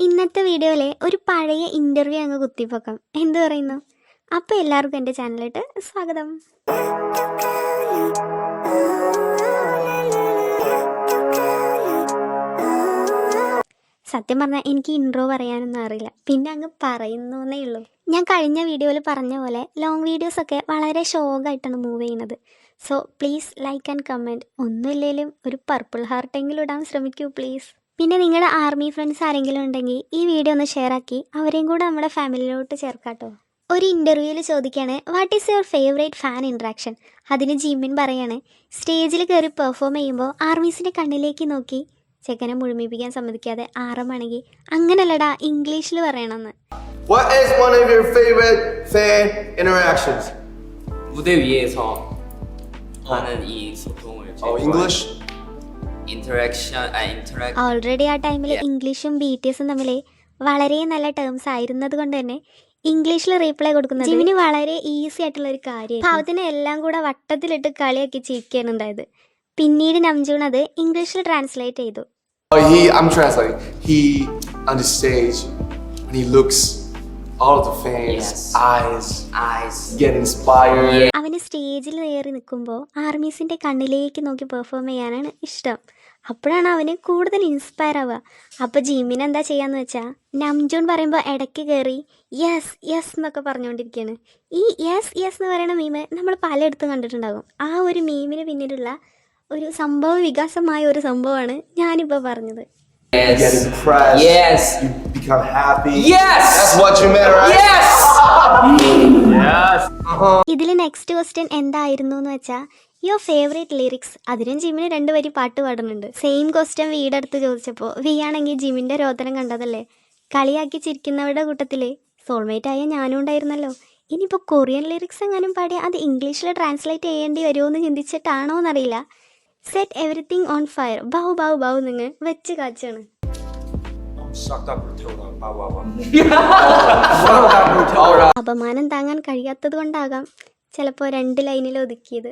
ഇന്നത്തെ വീഡിയോയിലെ ഒരു പഴയ ഇന്റർവ്യൂ അങ്ങ് കുത്തിപ്പൊക്കാം എന്ത് പറയുന്നു? അപ്പോൾ എല്ലാവർക്കും എന്റെ ചാനലിലോട്ട് സ്വാഗതം. സത്യം പറഞ്ഞാൽ എനിക്ക് ഇൻട്രോ പറയാനൊന്നും അറിയില്ല. പിന്നെ അങ്ങ് പറയുന്നു പറയുന്നേ ഉള്ളൂ. ഞാൻ കഴിഞ്ഞ വീഡിയോയിൽ പറഞ്ഞ പോലെ ലോങ് വീഡിയോസൊക്കെ വളരെ ഷോക്കായിട്ടാണ് മൂവ് ചെയ്യുന്നത്. So please like and comment ഒന്നുമില്ലെങ്കിലും ഒരു പർപ്പിൾ ഹാർട്ടെങ്കിലും ഇടാൻ ശ്രമിക്കൂ പ്ലീസ് പിന്നെ നിങ്ങളുടെ ആർമി ഫ്രണ്ട്സ് ആരെങ്കിലും ഉണ്ടെങ്കിൽ ഈ വീഡിയോ ഒന്ന് ഷെയർ ആക്കി അവരെയും കൂടെ നമ്മുടെ ഫാമിലിയിലോട്ട് ചേർക്കാട്ടോ ഒരു ഇൻ്റർവ്യൂവിൽ ചോദിക്കുകയാണ് what is your favourite fan interaction അതിന് ജിമ്മിൻ പറയാണ് സ്റ്റേജിൽ കയറി പെർഫോം ചെയ്യുമ്പോൾ ആർമീസിൻ്റെ കണ്ണിലേക്ക് നോക്കി ചെക്കനെ മുഴുമിപ്പിക്കാൻ സമ്മതിക്കാതെ ആറമാണെങ്കിൽ അങ്ങനല്ലടാ ഇംഗ്ലീഷിൽ പറയണമെന്ന് What is one of your favorite fan interactions? 무대 위에서 하는 이 소통을 제일 Oh, 좋아해요. English? interaction 아 interact already ആ ടൈമിൽ. ഇംഗ്ലീഷും ബി ടി എസും തമ്മിൽ വളരെ നല്ല ടേംസ് ആയിരുന്നത് കൊണ്ട് തന്നെ ഇംഗ്ലീഷിൽ റീപ്ലൈ കൊടുക്കുന്നത് ജിമിന് വളരെ ഈസി ആയിട്ടുള്ള ഒരു കാര്യം ഭാവത്തിനെ എല്ലാം കൂടെ വട്ടത്തിലിട്ട് കളിയാക്കി ചിരിക്കുകയാണ് ഉണ്ടായത് പിന്നീട് നംജൂൺ അത് ഇംഗ്ലീഷിൽ ട്രാൻസ്ലേറ്റ് ചെയ്തു Oh, he, I'm translating. He, on the stage, when he looks, all of the fans' Yes. eyes eyes get inspired. Yeah. അവന് സ്റ്റേജിൽ കയറി നിൽക്കുമ്പോൾ ആർമീസിന്റെ കണ്ണിലേക്ക് നോക്കി പെർഫോം ചെയ്യാനാണ് ഇഷ്ടം അപ്പോഴാണ് അവന് കൂടുതൽ ഇൻസ്പയർ ആവുക അപ്പോൾ ജിമ്മിന് എന്താ ചെയ്യാന്ന് വെച്ചാൽ നംജോൺ പറയുമ്പോൾ ഇടയ്ക്ക് കയറി യെസ് യെസ് എന്നൊക്കെ പറഞ്ഞുകൊണ്ടിരിക്കുകയാണ് ഈ യെസ് യെസ് എന്ന് പറയുന്ന മീമ് നമ്മൾ പലയിടത്തും കണ്ടിട്ടുണ്ടാകും ആ ഒരു മീമിന് പിന്നിലുള്ള ഒരു സംഭവ വികാസമായ ഒരു സംഭവമാണ് ഞാനിപ്പോൾ പറഞ്ഞത് You get impressed. yes. You become happy. yes. That's what you meant, right? yes. Yes. ഇതിൽ നെക്സ്റ്റ് ക്വസ്റ്റ്യൻ എന്തായിരുന്നു എന്ന് വെച്ചാൽ യുവർ ഫേവറേറ്റ് ലിറിക്സ് അതിനും ജിമിന് രണ്ട് വരി പാട്ട് പാടുന്നുണ്ട്. സെയിം ക്വസ്റ്റ്യൻ വീടെടുത്ത് ചോദിച്ചപ്പോൾ വി ആണെങ്കിൽ ജിമിന്റെ രോദനം കണ്ടതല്ലേ? കളിയാക്കി ചിരിക്കുന്നവരുടെ കൂട്ടത്തിൽ സോൾമേറ്റ് ആയ ഞാനും ഉണ്ടായിരുന്നല്ലോ. ഇനിയിപ്പോൾ കൊറിയൻ ലിറിക്സ് എങ്ങാനും പാടിയാൽ അത് ഇംഗ്ലീഷിൽ ട്രാൻസ്ലേറ്റ് ചെയ്യേണ്ടി വരുമോ എന്ന് ചിന്തിച്ചിട്ടാണോ എന്നറിയില്ല set everything on fire bow bow bow നിങ്ങൾ വെച്ച് കാച്ചാണ്. അപമാനം താങ്ങാൻ കഴിയാത്തത് കൊണ്ടാകാം ചിലപ്പോൾ രണ്ട് ലൈനിൽ ഒതുക്കിയത്.